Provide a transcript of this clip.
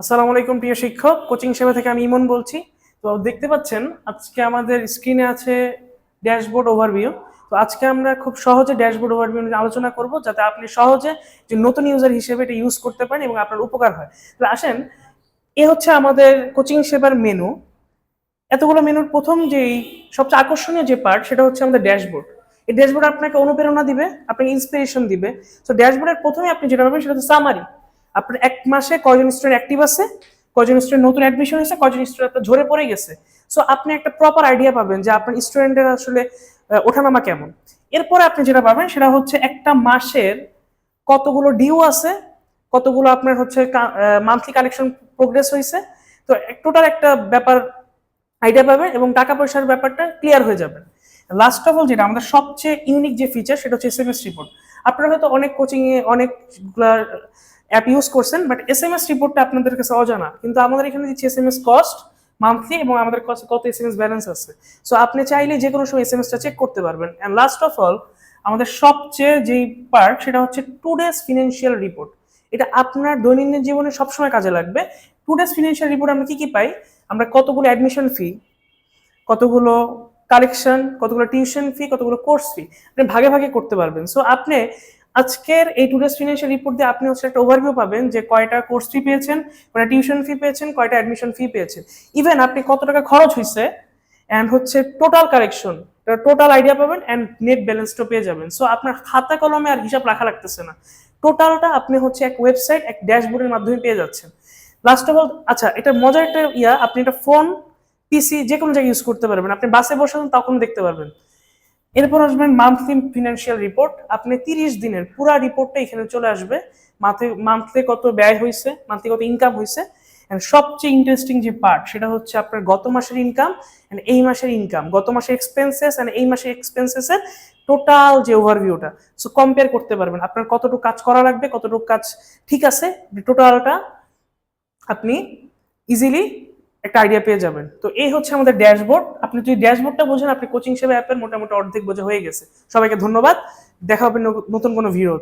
আসসালামু আলাইকুম, প্রিয় শিক্ষক। কোচিং সেবা থেকে আমি ইমন বলছি। তো দেখতে পাচ্ছেন, আজকে আমাদের স্ক্রিনে আছে ড্যাশবোর্ড ওভারভিউ তো আজকে আমরা খুব সহজে ড্যাশবোর্ড ওভারভিউ নিয়ে আলোচনা করব, যাতে আপনি সহজে যে নতুন ইউজার হিসেবে এটা ইউজ করতে পারেন এবং আপনার উপকার হয়। তাহলে আসেন, এ হচ্ছে আমাদের কোচিং সেবার মেনু এতগুলো মেনুর প্রথম যেই, সবচেয়ে আকর্ষণীয় যে পার্ট সেটা হচ্ছে আমাদের ড্যাশবোর্ড এই ড্যাশবোর্ড আপনাকে অনুপ্রেরণা দিবে, আপনাকে ইন্সপিরেশন দিবে। তো ড্যাশবোর্ডের প্রথমে আপনি যেটা পাবেন সেটা হচ্ছে সামারি আপনার এক মাসে কয়জন স্টুডেন্ট অ্যাক্টিভ আছে? কয়জন স্টুডেন্ট নতুন অ্যাডমিশন হয়েছে? কয়জন স্টুডেন্ট আপনার ঝরে পড়ে গেছে? সো আপনি একটা প্রপার আইডিয়া পাবেন যে আপনার স্টুডেন্টের আসলে ওঠানামা কেমন। এরপরে আপনি যেটা পাবেন সেটা হচ্ছে একটা মাসের কতগুলো ডিউ আছে, কতগুলো আপনার হচ্ছে মান্থলি কালেকশন প্রোগ্রেস হয়েছে। তো টোটাল একটা ব্যাপার আইডিয়া পাবেন এবং টাকা পয়সার ব্যাপারটা ক্লিয়ার হয়ে যাবে। লাস্ট অফ অল যেটা আমাদের সবচেয়ে ইউনিক যে ফিচার সেটা হচ্ছে এস এম এস রিপোর্ট আপনারা হয়তো অনেক কোচিংয়ে এ অনেকগুলা অ্যাপ ইউজ করছেন বাট এস এম এস রিপোর্টটা আপনাদের কাছে অজানা কিন্তু আমাদের এখানে দিচ্ছি S M S cost monthly এবং আমাদের কাছে কত এস এম এস ব্যালেন্স আছে। সো আপনি চাইলে যে কোনো সময় এস এম এসটা চেক করতে পারবেন। অ্যান্ড লাস্ট অফ অল আমাদের সবচেয়ে যেই পার্ট সেটা হচ্ছে টু ডেজ ফিনান্সিয়াল রিপোর্ট এটা আপনার দৈনন্দিন জীবনে সবসময় কাজে লাগবে। টু ডেজ ফিনান্সিয়াল রিপোর্ট আমরা কী কী পাই? আমরা কতগুলো অ্যাডমিশন ফি কতগুলো কালেকশন কতগুলো টিউশন ফি কতগুলো কোর্স ফি আপনি ভাগে ভাগে করতে পারবেন। সো আপনি আজকের এই টু ডেজ ফিনান্সিয়াল রিপোর্ট দিয়ে আপনি হচ্ছে একটা ওভারভিউ পাবেন যে কয়টা কোর্স ফি পেয়েছেন, কয়টা টিউশন ফি পেয়েছেন, কয়টা অ্যাডমিশন ফি পেয়েছেন। ইভেন আপনি কত টাকা খরচ হয়েছে অ্যান্ড হচ্ছে টোটাল কারেকশন টোটাল আইডিয়া পাবেন অ্যান্ড নেট ব্যালেন্সটা পেয়ে যাবেন। সো আপনার খাতা কলমে আর হিসাব রাখা লাগতেছে না। টোটালটা আপনি হচ্ছে এক ওয়েবসাইট এক ড্যাশবোর্ডের মাধ্যমে পেয়ে যাচ্ছেন। লাস্ট অফ অল আচ্ছা এটা মজার একটা ইয়া, আপনি একটা ফোন পিসি যে কোনো জায়গায় ইউজ করতে পারবেন। আপনি বাসে বসে তখন দেখতে পারবেন। এরপর আসবেন মান্থলি ফিনান্সিয়াল রিপোর্ট আপনি তিরিশ দিনের পুরা রিপোর্টটা এখানে চলে আসবে। মান্থলি মান্থলি কত ব্যয় হয়েছে মান্থলি কত ইনকাম হয়েছে সবচেয়ে ইন্টারেস্টিং যে পার্ট সেটা হচ্ছে আপনার গত মাসের ইনকাম এন্ড এই মাসের ইনকাম গত মাসের এক্সপেন্সেস এন্ড এই মাসের এক্সপেন্সেস এর টোটাল যে ওভারভিউটা সো কম্পেয়ার করতে পারবেন। আপনার কতটুকু কাজ করা লাগবে, কতটুকু কাজ ঠিক আছে। টোটালটা আপনি ইজিলি একটা আইডিয়া পেয়ে যাবেন। তো এই হচ্ছে আমাদের ড্যাশবোর্ড আপনি যদি ড্যাশবোর্ডটা বোঝেন, আপনি কোচিং সেবা অ্যাপের মোটামুটি অর্ধেক বোঝা হয়ে গেছে। সবাইকে ধন্যবাদ। দেখা হবে নতুন কোনো ভিডিও